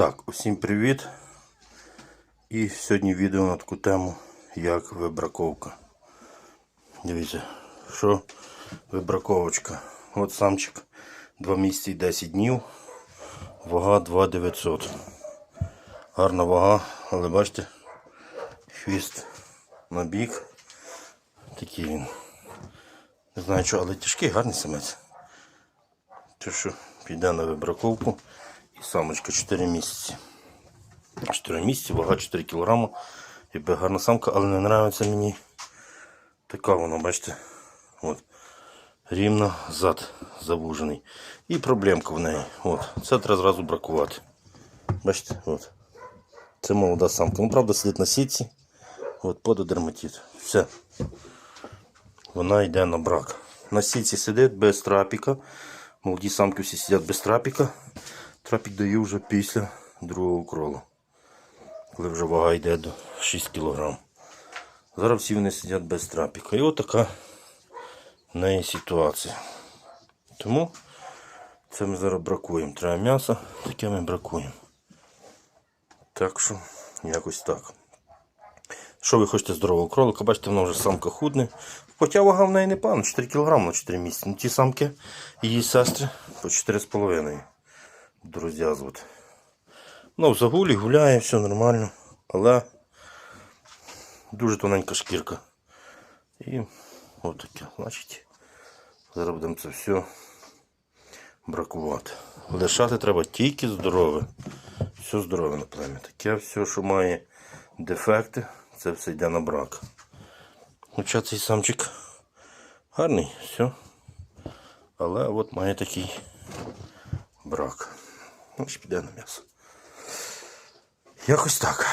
Так, усім привіт. І сьогодні відео на таку тему, як вибраковка. Дивіться, що вибраковочка. От самчик 2 місяці і 10 днів. Вага 2900. Гарна вага, але бачите, хвіст на бік. Такий він. Не знаю що, але тяжкий, гарний самець. Те, що піде на вибраковку. І самочка 4 місяці. 4 місяці, вага 4 кг. Якби гарна самка, але не подобається мені така вона, бачите. От. Рівно зад завужений. І проблемка в неї. От. Це треба зразу бракувати. Бачите, от. Це молода самка. Ну, правда, сидить на сітці. От, пододерматит. Все. Вона йде на брак. На сітці сидить без трапіка. Молоді самки всі сидять без трапіка. Трапік даю вже після другого кролу. Коли вже вага йде до 6 кг. Зараз всі вони сидять без трапіка. І от така в неї ситуація. Тому це ми зараз бракуємо. Треба м'ясо, таке ми бракуємо. Так що, якось так. Що ви хочете здорового кролика? Бачите, вона вже самка худне. Хоча вага в неї не пана, 4 кг на 4 місяці. Ну, ті самки, її сестри по 4,5 буду розв'язувати. Ну, в загулі гуляє, все нормально. Але дуже тоненька шкірка. І отаке. Значить, зараз будемо це все бракувати. Лишати треба тільки здорове. Все здорове на плем'я. Таке все, що має дефекти, це все йде на брак. Хоча цей самчик гарний, все. Але от має такий брак. Ну, ж на м'ясо. Якось так.